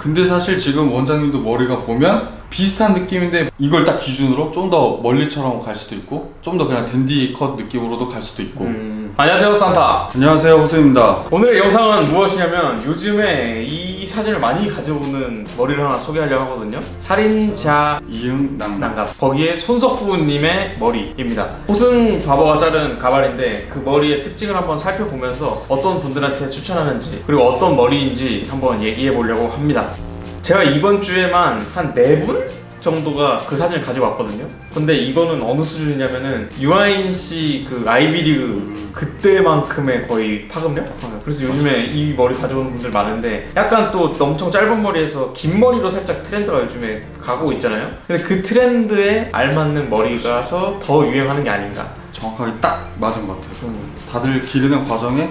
근데 사실 지금 원장님도 머리가 보면 비슷한 느낌인데 이걸 딱 기준으로 좀 더 멀리처럼 갈 수도 있고 좀 더 그냥 댄디 컷 느낌으로도 갈 수도 있고 음. 안녕하세요 산타. 안녕하세요 호수입니다. 오늘의 영상은 무엇이냐면 요즘에 이 사진을 많이 가져오는 머리를 하나 소개하려고 하거든요. 살인자 이응 낭낭 난갑 거기에 손석구님의 머리입니다. 호승 바보가 자른 가발인데 그 머리의 특징을 한번 살펴보면서 어떤 분들한테 추천하는지 그리고 어떤 머리인지 한번 얘기해 보려고 합니다. 제가 이번 주에만 한네분 정도가 그 사진을 가지고 왔거든요 근데 이거는 어느 수준이냐면은 유아인 씨 그 아이비리그 그때만큼의 거의 파급력? 그래서 요즘에 이 머리 가져오는 분들 많은데 약간 또 엄청 짧은 머리에서 긴 머리로 살짝 트렌드가 요즘에 가고 있잖아요. 근데 그 트렌드에 알맞는 머리가서 더 유행하는 게 아닌가. 정확하게 딱 맞은 것 같아요. 다들 기르는 과정에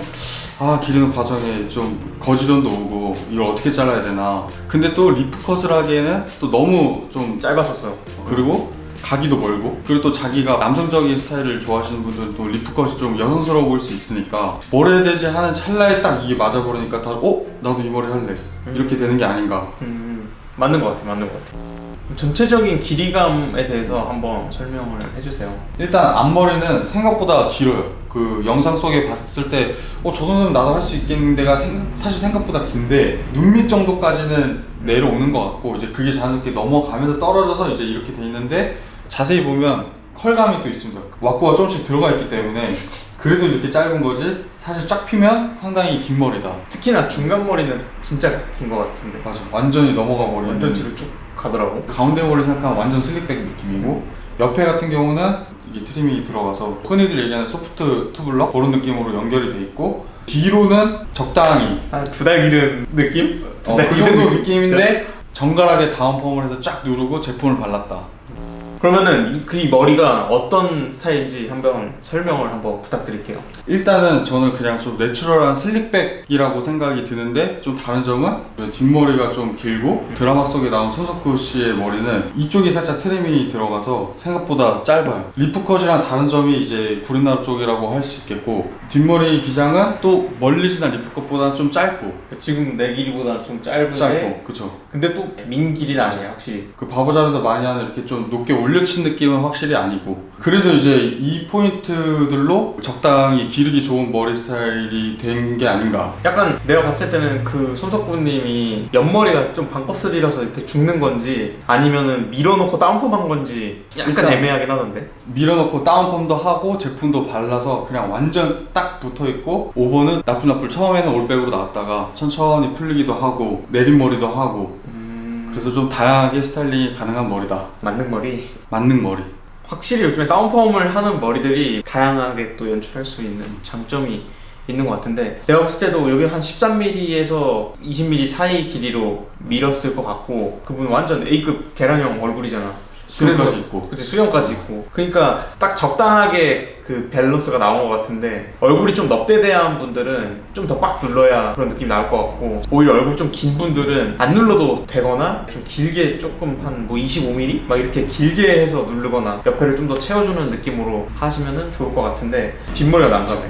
아 기르는 과정에 좀 거지론도 오고 이걸 어떻게 잘라야 되나. 근데 또 리프컷을 하기에는 또 너무 좀 짧았었어. 그리고 가기도 멀고. 그리고 또 자기가 남성적인 스타일을 좋아하시는 분들은 또 리프컷이 좀 여성스러워 보일 수 있으니까 뭘 해야 되지 하는 찰나에 딱 이게 맞아버리니까 다 어? 나도 이 머리 할래. 이렇게 되는 게 아닌가. 음, 맞는 것 같아, 맞는 것 같아. 전체적인 길이감에 대해서 한번 설명을 해주세요. 일단 앞머리는 생각보다 길어요 그 영상 속에 봤을 때 어, 저 정도면 나도 할 수 있겠는데가 생- 사실 생각보다 긴데 눈밑 정도까지는 내려오는 것 같고 이제 그게 자연스럽게 넘어가면서 떨어져서 이제 이렇게 돼 있는데 자세히 보면 컬감이 또 있습니다 왁구가 조금씩 들어가 있기 때문에 그래서 이렇게 짧은 거지 사실 쫙 피면 상당히 긴 머리다 특히나 중간 머리는 진짜 긴 것 같은데. 맞아 완전히 넘어가 버리는 완전 뒤로 쭉 가더라고. 가운데 머리 생각하면 완전 슬릭백 느낌이고 옆에 같은 경우는 이게 트림이 들어가서 흔히들 얘기하는 소프트 투블럭? 그런 느낌으로 연결이 돼 있고 뒤로는 적당히. 한두달 기른 느낌? 어, 두달 그 기른 정도 느낌, 느낌인데 정갈하게 다운펌을 해서 쫙 누르고 제품을 발랐다 그러면은 이- 그이 머리가 어떤 스타일인지 한번 설명을 한번 부탁드릴게요. 일단은 저는 그냥 좀 내추럴한 슬릭백이라고 생각이 드는데 좀 다른 점은 뒷머리가 좀 길고 드라마 속에 나온 손석구 씨의 머리는 이쪽이 살짝 트림이 들어가서 생각보다 짧아요. 리프컷이랑 다른 점이 이제 구린나루 쪽이라고 할 수 있겠고 뒷머리 기장은 또 멀리 지난 리프컷보다는 좀 짧고 지금 내 길이보다 좀 짧은데 짧고 그쵸. 근데 또 민 길이는 아니야 확실히. 그 바보잡에서 많이 하는 이렇게 좀 높게 올려 친 느낌은 확실히 아니고. 그래서 이제 이 포인트들로 적당히 기르기 좋은 머리 스타일이 된 게 아닌가. 약간 내가 봤을 때는 그 손석구님이 옆머리가 좀 방법슬이라서 이렇게 죽는 건지 아니면은 밀어놓고 다운펌한 건지 약간 일단- 애매하긴 하던데. 밀어넣고 다운펌도 하고 제품도 발라서 그냥 완전 딱 붙어있고 오버는 나풀나풀 처음에는 올백으로 나왔다가 천천히 풀리기도 하고 내린머리도 하고 음... 그래서 좀 다양하게 스타일링이 가능한 머리다. 맞는 머리? 맞는 머리. 확실히 요즘에 다운펌을 하는 머리들이 다양하게 또 연출할 수 있는 장점이 있는 것 같은데 내가 봤을 때도 여기 한 13mm에서 20mm 사이 길이로 밀었을 것 같고 그분 완전 A급 계란형 얼굴이잖아 수영까지 있고. 그치 수영까지 있고. 그러니까 딱 적당하게 그 밸런스가 나온 것 같은데 얼굴이 좀 넙대대한 분들은 좀 더 빡 눌러야 그런 느낌이 나올 것 같고 오히려 얼굴 좀 긴 분들은 안 눌러도 되거나 좀 길게 조금 한 뭐 25mm 막 이렇게 길게 해서 누르거나 옆에를 좀 더 채워주는 느낌으로 하시면은 좋을 것 같은데 뒷머리가 난감해.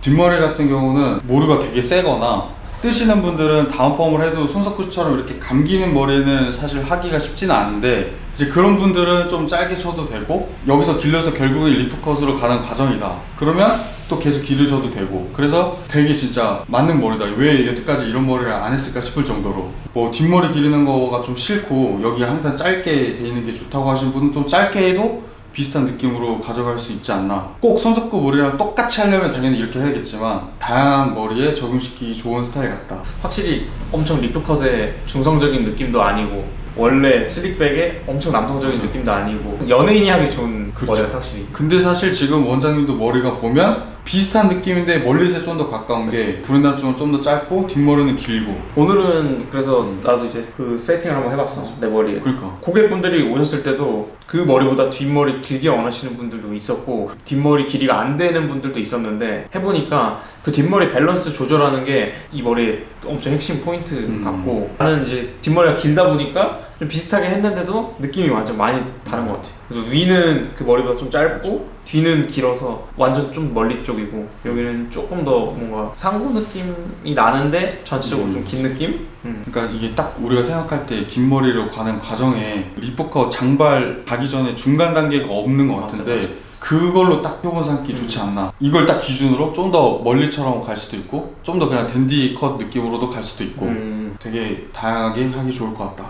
뒷머리 같은 경우는 모루가 되게 세거나 뜨시는 분들은 다운펌을 해도 손석구처럼 이렇게 감기는 머리는 사실 하기가 쉽지는 않은데 이제 그런 분들은 좀 짧게 쳐도 되고 여기서 길러서 결국엔 리프컷으로 가는 과정이다 그러면 또 계속 기르셔도 되고 그래서 되게 진짜 맞는 머리다 왜 여태까지 이런 머리를 안 했을까 싶을 정도로 뭐 뒷머리 기르는 거가 좀 싫고 여기 항상 짧게 돼 있는 게 좋다고 하시는 분은 좀 짧게 해도 비슷한 느낌으로 가져갈 수 있지 않나. 꼭 손석구 머리랑 똑같이 하려면 당연히 이렇게 해야겠지만 다양한 머리에 적용시키기 좋은 스타일 같다. 확실히 엄청 리프컷의 중성적인 느낌도 아니고 원래 슬릭백의 엄청 남성적인. 느낌도 아니고 연예인이 하기 좋은 그렇죠. 머리가 확실히 근데 사실 지금 원장님도 머리가 보면 비슷한 느낌인데 멀리서 좀 더 가까운 게 구른다람 쪽은 좀 더 짧고 뒷머리는 길고. 오늘은 그래서 나도 이제 그 세팅을 한번 해봤어 내 머리에 그러니까 고객분들이 오셨을 때도 그 머리보다 뒷머리 길게 원하시는 분들도 있었고 뒷머리 길이가 안 되는 분들도 있었는데 해보니까 그 뒷머리 밸런스 조절하는 게 이 머리의 엄청 핵심 포인트 음. 같고 나는 이제 뒷머리가 길다 보니까 좀 비슷하게 했는데도 느낌이 완전 많이 다른 것 같아. 그래서 위는 그 머리보다 좀 짧고 뒤는 길어서 완전 좀 멀리 쪽이고 여기는 조금 더 뭔가 상고 느낌이 나는데 전체적으로 좀 긴 느낌? 음. 그러니까 이게 딱 우리가 생각할 때 긴 머리로 가는 과정에 리포커 장발 가기 전에 중간 단계가 없는 것 맞아, 같은데 맞아. 그걸로 딱 표본 삼기 좋지 않나 이걸 딱 기준으로 좀 더 멀리처럼 갈 수도 있고 좀 더 그냥 댄디 컷 느낌으로도 갈 수도 있고 음. 되게 다양하게 하기 좋을 것 같다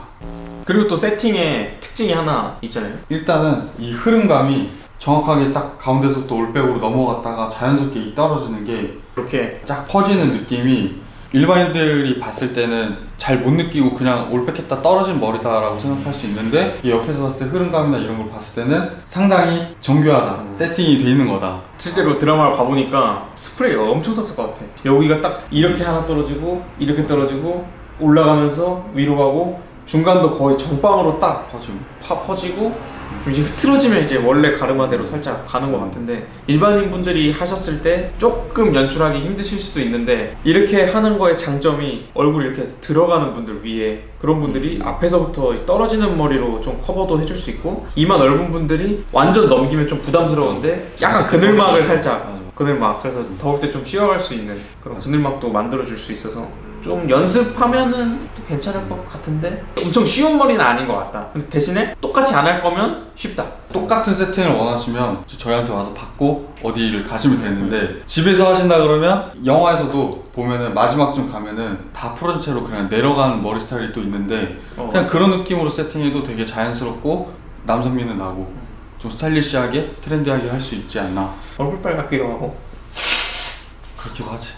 그리고 또 세팅에 특징이 하나 있잖아요. 일단은 이 흐름감이 정확하게 딱 가운데서부터 올백으로 넘어갔다가 자연스럽게 이 떨어지는 게 이렇게 쫙 퍼지는 느낌이 일반인들이 봤을 때는 잘 못 느끼고 그냥 올백했다 떨어진 머리다라고 생각할 수 있는데 이게 옆에서 봤을 때 흐름감이나 이런 걸 봤을 때는 상당히 정교하다 음. 세팅이 돼 있는 거다 실제로 드라마를 봐보니까 스프레이가 엄청 썼을 것 같아. 여기가 딱 이렇게 하나 떨어지고 이렇게 떨어지고 올라가면서 위로 가고 중간도 거의 정방으로 딱 퍼지고 파 퍼지고 좀 이제 흐트러지면 이제 원래 가르마대로 살짝 가는 것 같은데 일반인 분들이 하셨을 때 조금 연출하기 힘드실 수도 있는데 이렇게 하는 거의 장점이 얼굴 이렇게 들어가는 분들 위에 그런 분들이 앞에서부터 떨어지는 머리로 좀 커버도 해줄 수 있고 이마 넓은 분들이 완전 넘기면 좀 부담스러운데 약간 그늘막을 살짝. 그늘막. 그래서 더울 때 좀 쉬어갈 수 있는 그런 그늘막도 만들어줄 수 있어서 좀 연습하면은 또 괜찮을 것 같은데? 엄청 쉬운 머리는 아닌 것 같다. 근데 대신에 똑같이 안 할 거면 쉽다. 똑같은 세팅을 원하시면 저희한테 와서 받고 어디를 가시면 되는데 집에서 하신다 그러면 영화에서도 보면은 마지막쯤 가면은 다 풀어진 채로 그냥 내려가는 머리 스타일이 또 있는데 어, 그냥 그런 느낌으로 세팅해도 되게 자연스럽고 남성미는 나고 좀 스타일리시하게 트렌디하게 할 수 있지 않나. 얼굴빨 같기도 하고. 그렇기도 하지.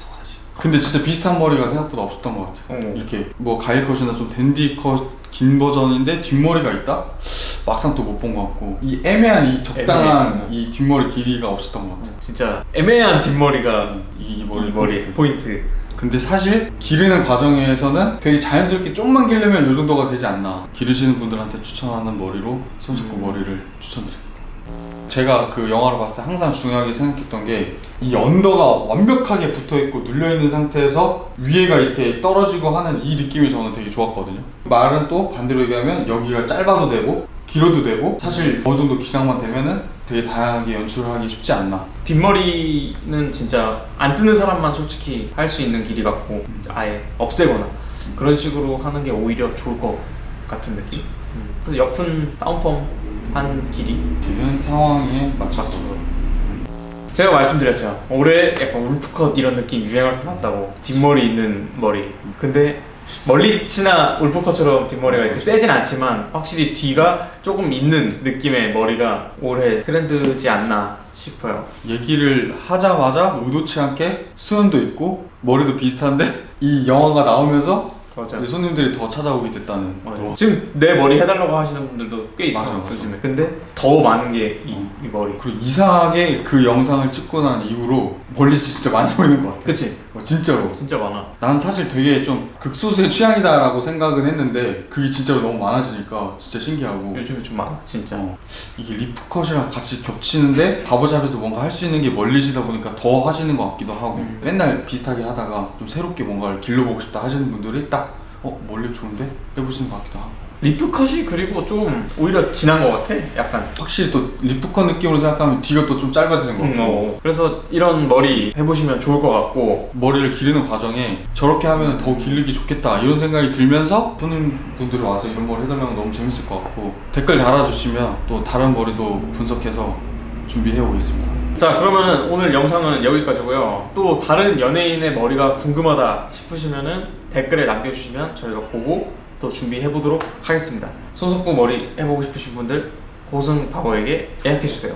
근데 진짜 비슷한 머리가 생각보다 없었던 것 같아 어. 이렇게 뭐 가일 컷이나 좀 댄디 컷 긴 버전인데 뒷머리가 있다? 막상 또 못 본 것 같고 이 애매한 이 적당한 애매한. 이 뒷머리 길이가 없었던 것 같아 진짜 애매한 뒷머리가 이 이 머리 머리, 포인트. 포인트 근데 사실 기르는 과정에서는 되게 자연스럽게 좀만 기르면 이 정도가 되지 않나 기르시는 분들한테 추천하는 머리로 손석구 음. 머리를 추천드립니다 제가 그 영화를 봤을 때 항상 중요하게 생각했던 게 이 언더가 완벽하게 붙어 있고 눌려 있는 상태에서 위에가 이렇게 떨어지고 하는 이 느낌이 저는 되게 좋았거든요. 말은 또 반대로 얘기하면 여기가 짧아도 되고 길어도 되고 사실 어느 정도 기장만 되면은 되게 다양하게 연출을 하기 쉽지 않나. 뒷머리는 진짜 안 뜨는 사람만 솔직히 할 수 있는 길이 같고 아예 없애거나 그런 식으로 하는 게 오히려 좋을 것 같은 느낌? 그래서 옆은 다운펌 한 길이 상황에 맞춰서 제가 말씀드렸죠. 올해 약간 울프컷 이런 느낌 유행할 것 같다고. 뒷머리 있는 머리. 근데 멀리치나 울프컷처럼 뒷머리가 이렇게 세진 않지만 확실히 뒤가 조금 있는 느낌의 머리가 올해 트렌드지 않나 싶어요. 얘기를 하자마자 의도치 않게 수염도 있고 머리도 비슷한데 이 영화가 나오면서 맞아. 손님들이 더 찾아오게 됐다는 맞아. 또 지금 내 머리 해달라고 하시는 분들도 꽤 있어 맞아, 요 맞아. 요즘에. 근데 더 많은 게 이 머리. 그리고 이상하게 그 영상을 찍고 난 이후로 멀리치 진짜 많이 보이는 것 같아 그치? 어, 진짜로 진짜 많아. 난 사실 되게 좀 극소수의 취향이다라고 생각은 했는데 그게 진짜로 너무 많아지니까 진짜 신기하고 요즘에 좀 많아. 진짜. 어, 이게 리프컷이랑 같이 겹치는데 바버샵에서 뭔가 할 수 있는 게 멀리지다 보니까 더 하시는 것 같기도 하고 음. 맨날 비슷하게 하다가 좀 새롭게 뭔가를 길러보고 싶다 하시는 분들이 딱 어? 멀리 좋은데? 해보시는 것 같기도 하고 리프컷이 그리고 좀 오히려 진한 것 같아. 약간. 확실히 또 리프컷 느낌으로 생각하면 뒤가 또 좀 짧아지는 것 음, 같고 어. 그래서 이런 머리 해보시면 좋을 것 같고 머리를 기르는 과정에 저렇게 하면 더 기르기 좋겠다 이런 생각이 들면서 손님분들이 와서 이런 머리 해달라면 너무 재밌을 것 같고 댓글 달아주시면 또 다른 머리도 분석해서 준비해 오겠습니다 자 그러면은 오늘 영상은 여기까지고요 또 다른 연예인의 머리가 궁금하다 싶으시면은 댓글에 남겨주시면 저희가 보고 또 준비해 보도록 하겠습니다. 손석구 머리 해보고 싶으신 분들 고승 바버에게 예약해 주세요